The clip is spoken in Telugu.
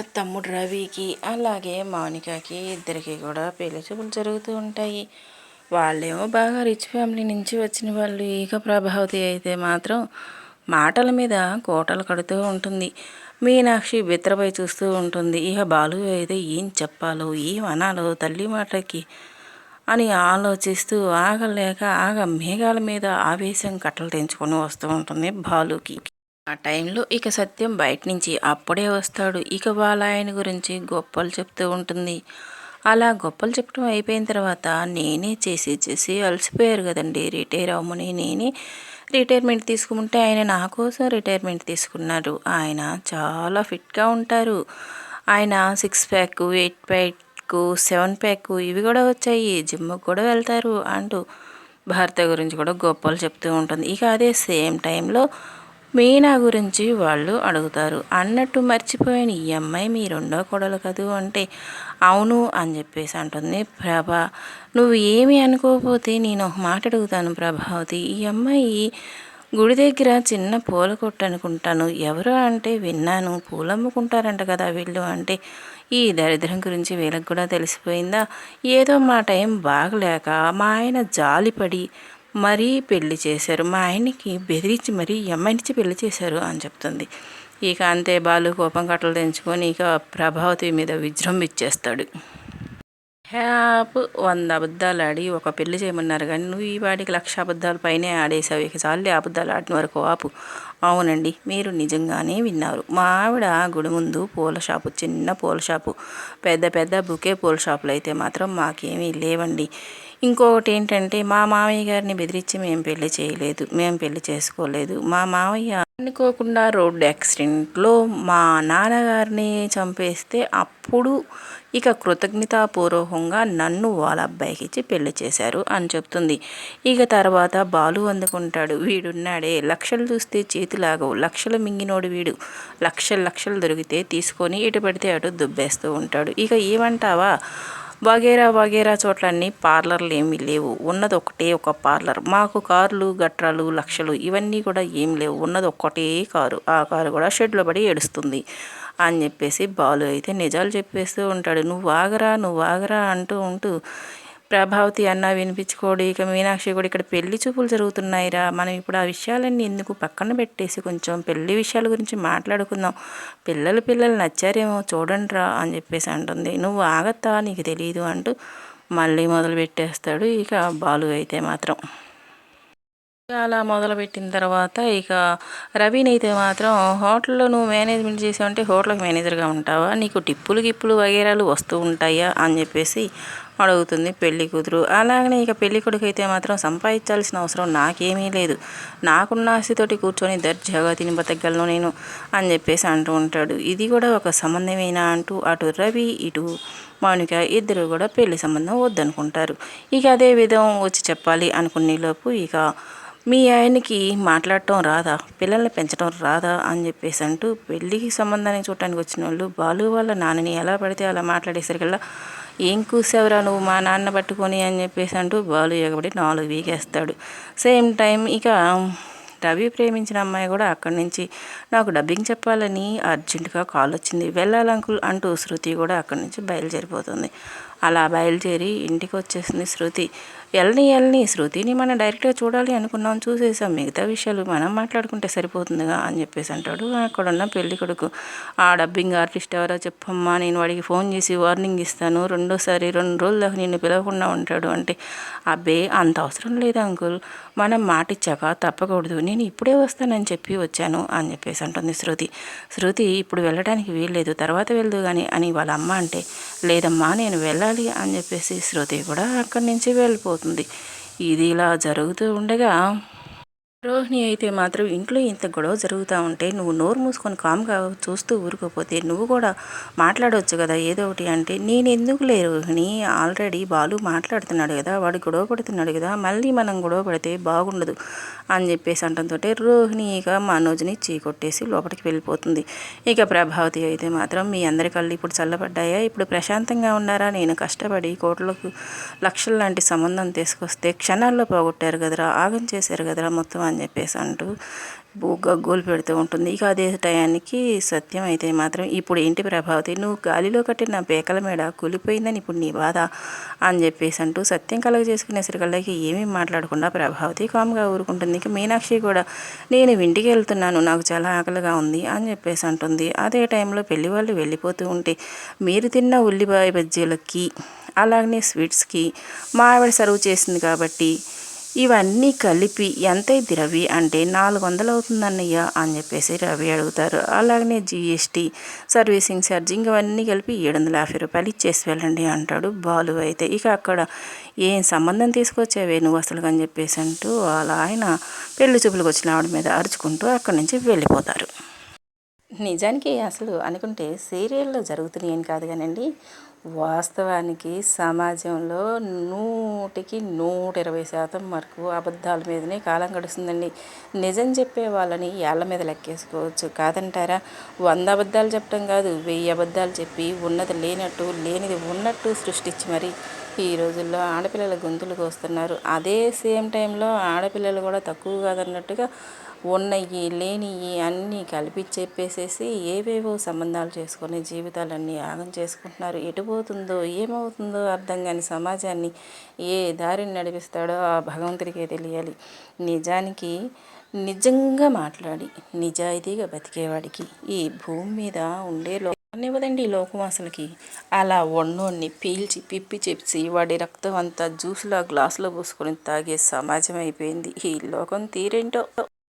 వాళ్ళ తమ్ముడు రవికి అలాగే మౌనికకి ఇద్దరికి కూడా పెళ్ళి చూపులు జరుగుతూ ఉంటాయి. వాళ్ళేమో బాగా రిచ్ ఫ్యామిలీ నుంచి వచ్చిన వాళ్ళు. ఇక ప్రభావతి అయితే మాత్రం మాటల మీద కోటలు కడుతూ ఉంటుంది. మీనాక్షి బిత్రపై చూస్తూ ఉంటుంది. ఇక బాలు అయితే ఏం చెప్పాలో ఏం అనాలో తల్లి మాటకి అని ఆలోచిస్తూ ఆగలేక ఆగ మేఘాల మీద ఆవేశం కట్టలు తెంచుకొని వస్తూ ఉంటుంది బాలుకి. ఆ టైంలో ఇక సత్యం బయట నుంచి అప్పుడే వస్తాడు. ఇక వాళ్ళ ఆయన గురించి గొప్పలు చెప్తూ ఉంటుంది. అలా గొప్పలు చెప్పడం అయిపోయిన తర్వాత నేనే చేసి చేసి అలసిపోయారు కదండి. రిటైర్ అవ్వమని నేనే రిటైర్మెంట్ తీసుకుంటే ఆయన నా కోసం రిటైర్మెంట్ తీసుకున్నారు. ఆయన చాలా ఫిట్గా ఉంటారు. ఆయన six pack eight pack seven pack ఇవి కూడా వచ్చాయి. జిమ్కి కూడా వెళ్తారు అంటూ భర్త గురించి కూడా గొప్పలు చెప్తూ ఉంటుంది. ఇక అదే సేమ్ టైంలో మీనా గురించి వాళ్ళు అడుగుతారు. అన్నట్టు మర్చిపోయిన ఈ అమ్మాయి మీ రెండో కొడలు కదూ అంటే అవును అని చెప్పేసి అంటుంది ప్రభ. నువ్వు ఏమి అనుకోకపోతే నేను ఒక మాట అడుగుతాను ప్రభావతి. ఈ అమ్మాయి గుడి దగ్గర చిన్న పూల కొట్టు అనుకుంటాను. ఎవరు అంటే విన్నాను. పూలు అమ్ముకుంటారంట కదా వీళ్ళు అంటే. ఈ దరిద్రం గురించి వీళ్ళకి కూడా తెలిసిపోయిందా? ఏదో మా టైం బాగలేక మా ఆయన జాలిపడి మరీ పెళ్ళి చేశారు. మా ఆయనకి బెదిరించి మరీ అమ్మాయినిచ్చి పెళ్ళి చేశారు అని చెప్తుంది. ఇక అంతే బాలు కోపం కట్టలు తెంచుకొని ఇక ప్రభావతి మీద విజృంభిచ్చేస్తాడు హ్యాప్ వంద అబద్ధాలు ఆడి ఒక పెళ్ళి చేయమన్నారు కానీ నువ్వు ఈ వాడికి లక్ష అబద్ధాలు పైనే ఆడేసావు ఇక చాలే అబద్ధాలు ఆడిన వరకు ఆపు. అవునండి మీరు నిజంగానే విన్నారు. మా ఆవిడ గుడి ముందు పూల షాపు చిన్న పూల షాపు పెద్ద పెద్ద బుకే పూల షాపులు అయితే మాత్రం మాకేమీ లేవండి. ఇంకొకటి ఏంటంటే మా మామయ్య గారిని బెదిరించి మేము పెళ్ళి చేయలేదు మేము పెళ్ళి చేసుకోలేదు. మా మామయ్య అనుకోకుండా రోడ్డు యాక్సిడెంట్లో మా నాన్నగారిని చంపేస్తే అప్పుడు ఇక కృతజ్ఞతాపూర్వకంగా నన్ను వాళ్ళ అబ్బాయికి ఇచ్చి పెళ్ళి చేశారు అని చెప్తుంది. ఇక తర్వాత బాలు అందుకుంటాడు. వీడున్నాడే. లక్షలు చూస్తే చేతిలాగవు. లక్షలు మింగినోడు వీడు. లక్షలు లక్షలు దొరికితే తీసుకొని ఇటు పడితే అటు దుబ్బేస్తూ ఉంటాడు. ఇక ఏమంటావా? వగేరా వగేరా చోట్లన్నీ పార్లర్లు ఏమీ లేవు. ఉన్నది ఒకటే ఒక పార్లర్. మాకు కార్లు గట్రాలు లక్షలు ఇవన్నీ కూడా ఏం లేవు. ఉన్నది ఒక్కటే కారు. ఆ కారు కూడా షెడ్లో పడి ఏడుస్తుంది. అని చెప్పేసి బాలు అయితే నిజాలు చెప్పేస్తూ ఉంటాడు. నువ్వు ఆగరా నువ్వు ఆగరా అంటూ ఉంటూ ప్రభావతి అన్న వినిపించుకోడు. ఇక మీనాక్షి కూడా ఇక్కడ పెళ్ళి చూపులు జరుగుతున్నాయిరా. మనం ఇప్పుడు ఆ విషయాలన్నీ ఎందుకు పక్కన పెట్టేసి కొంచెం పెళ్ళి విషయాల గురించి మాట్లాడుకుందాం. పిల్లలు పిల్లలు నచ్చారేమో చూడండిరా అని చెప్పేసి అంటుంది. నువ్వు ఆగత్తా నీకు తెలియదు అంటూ మళ్ళీ మొదలు పెట్టేస్తాడు ఇక బాలు అయితే మాత్రం. అలా మొదలుపెట్టిన తర్వాత ఇక రవిని అయితే మాత్రం హోటల్లో నువ్వు మేనేజ్మెంట్ చేసావంటే హోటల్కి మేనేజర్గా ఉంటావా? నీకు టిప్పులు గిప్పులు వగేరాలు వస్తూ ఉంటాయా? అని చెప్పేసి అడుగుతుంది పెళ్ళి కూతురు. అలాగనే ఇక పెళ్ళి కొడుకు అయితే మాత్రం సంపాదించాల్సిన అవసరం నాకేమీ లేదు. నాకున్న ఆస్తితోటి కూర్చొని దర్జాగా తిని బతకగలను నేను అని చెప్పేసి అంటూ ఉంటాడు. ఇది కూడా ఒక సంబంధమేనా అంటూ అటు రవి ఇటు మౌనిక ఇద్దరు కూడా పెళ్ళి సంబంధం వద్దనుకుంటారు. ఇక అదే విధం వచ్చి చెప్పాలి అనుకునేలోపు ఇక మీ ఆయనకి మాట్లాడటం రాదా? పిల్లల్ని పెంచడం రాదా? అని చెప్పేసి అంటూ పెళ్ళికి సంబంధాన్ని చూడటానికి వచ్చిన వాళ్ళు బాలు వాళ్ళ నాన్నని ఎలా పడితే అలా మాట్లాడేసరికల్లా ఏం కూసావురా నువ్వు మా నాన్న పట్టుకొని? అని చెప్పేసి అంటూ బాలు ఎగబడి నాలుగు వీగేస్తాడు. సేమ్ టైం ఇక రవి ప్రేమించిన అమ్మాయి కూడా అక్కడి నుంచి నాకు డబ్బింగ్ చెప్పాలని అర్జెంటుగా కాల్ వచ్చింది వెళ్ళాలంకుల్ అంటూ శృతి కూడా అక్కడి నుంచి బయలుదేరిపోతుంది. అలా బయలుదేరి ఇంటికి వచ్చేసింది శృతి. ఎల్ని ఎల్ని శృతిని మనం డైరెక్ట్గా చూడాలి అనుకున్నాం చూసేసాం. మిగతా విషయాలు మనం మాట్లాడుకుంటే సరిపోతుందిగా అని చెప్పేసి అంటాడు అక్కడ ఉన్న పెళ్ళి కొడుకు. ఆ డబ్బింగ్ ఆర్టిస్ట్ ఎవరో చెప్పమ్మా నేను వాడికి ఫోన్ చేసి వార్నింగ్ ఇస్తాను. రెండోసారి రెండు రోజుల దాకా నిన్ను పిలవకుండా ఉంటాడు అంటే అబ్బే అంత అవసరం లేదు అంకుల్? మనం మాట ఇచ్చాక తప్పకూడదు. నేను ఇప్పుడే వస్తానని చెప్పి వచ్చాను అని చెప్పేసి అంటుంది శృతి. శృతి ఇప్పుడు వెళ్ళడానికి వీల్లేదు. తర్వాత వెళ్దు కానీ అని వాళ్ళ అమ్మ అంటే లేదమ్మా నేను వెళ్ళాలి. అని చెప్పేసి శృతి కూడా అక్కడి నుంచి వెళ్ళిపోతుంది. ఇది ఇలా జరుగుతూ ఉండగా రోహిణి అయితే మాత్రం ఇంట్లో ఇంత గొడవ జరుగుతూ ఉంటే నువ్వు నోరు మూసుకొని కామ్గా చూస్తూ ఊరుకోపోతే నువ్వు కూడా మాట్లాడవచ్చు కదా ఏదో ఒకటి అంటే. నేను ఎందుకు లే రోహిణి? ఆల్రెడీ బాలు మాట్లాడుతున్నాడు కదా వాడు గొడవ పడుతున్నాడు కదా మళ్ళీ మనం గొడవ పడితే బాగుండదు అని చెప్పేసి అంటంతో రోహిణి ఇక మనోజ్ని చీకొట్టేసి లోపలికి వెళ్ళిపోతుంది. ఇక ప్రభావతి అయితే మాత్రం మీ అందరి కళ్ళు ఇప్పుడు చల్లబడ్డాయా? ఇప్పుడు ప్రశాంతంగా ఉన్నారా? నేను కష్టపడి కోట్లకు లక్షల లాంటి సంబంధం తీసుకొస్తే క్షణాల్లో పోగొట్టారు కదరా? ఆగం చేశారు కదరా మొత్తం అని చెప్పేసి అంటూ గగ్గోలు పెడుతూ ఉంటుంది. ఇక అదే టయానికి సత్యం అయితే మాత్రం ఇప్పుడు ఏంటి ప్రభావతి? నువ్వు గాలిలో కట్టిన పేకల మేడ కూలిపోయిందని ఇప్పుడు నీ బాధ అని చెప్పేసి అంటూ సత్యం కలగ చేసుకునేసరికల్లాకి ఏమీ మాట్లాడకుండా ప్రభావతి కామ్గా ఊరుకుంటుంది. ఇక మీనాక్షి కూడా నేను ఇంటికి వెళ్తున్నాను నాకు చాలా ఆకలిగా ఉంది అని చెప్పేసి అంటుంది. అదే టైంలో పెళ్ళి వాళ్ళు వెళ్ళిపోతూ ఉంటే మీరు తిన్న ఉల్లిపాయ బజ్జీలకి అలాగనే స్వీట్స్కి మా ఆవిడ సర్వ్ చేసింది కాబట్టి ఇవన్నీ కలిపి ఎంత రవి అంటే నాలుగు వందలు అవుతుంది అన్నయ్య అని చెప్పేసి రవి అడుగుతారు. అలాగనే జిఎస్టీ సర్వీసింగ్ ఛార్జ్ ఇవన్నీ కలిపి ఏడు వందల యాభై రూపాయలు ఇచ్చేసి వెళ్ళండి అంటాడు బాలు. అయితే ఇక అక్కడ ఏం సంబంధం తీసుకొచ్చావే నువ్వు అసలు అని చెప్పేసి అంటూ అలా ఆయన పెళ్ళి చూపులకు వచ్చిన ఆవిడ మీద అరుచుకుంటూ అక్కడి నుంచి వెళ్ళిపోతారు. నిజానికి అసలు అనుకుంటే సీరియల్లో జరుగుతున్నాయి ఏం కాదు కానండి వాస్తవానికి సమాజంలో నూటికి నూట ఇరవై శాతం వరకు అబద్ధాల మీదనే కాలం గడుస్తుందండి. నిజం చెప్పే వాళ్ళని ఏళ్ళ మీద లెక్కేసుకోవచ్చు. కాదంటారా? వంద అబద్ధాలు చెప్పడం కాదు వెయ్యి అబద్ధాలు చెప్పి ఉన్నది లేనట్టు లేనిది ఉన్నట్టు సృష్టించి మరి ఈ రోజుల్లో ఆడపిల్లల గొంతులకు వస్తున్నారు అదే సేమ్ టైంలో ఆడపిల్లలు కూడా తక్కువ కాదన్నట్టుగా ఉన్నవి లేనివి అన్నీ కలిపి చెప్పేసేసి ఏవేవో సంబంధాలు చేసుకొని జీవితాలన్నీ యాగం చేసుకుంటున్నారు. ఎటు పోతుందో ఏమవుతుందో అర్థం కాని సమాజాన్ని ఏ దారిని నడిపిస్తాడో ఆ భగవంతుడికే తెలియాలి. నిజానికి నిజంగా మాట్లాడి నిజాయితీగా బతికేవాడికి ఈ భూమి మీద ఉండే లో ఇవ్వదండి ఈ లోకం అసలుకి. అలా ఒన్నోన్ని పీల్చి పిప్పి చెప్పి వాడి రక్తం అంతా జ్యూస్లా గ్లాసులో పోసుకొని తాగే సమాజం అయిపోయింది. ఈ లోకం తీరేంటో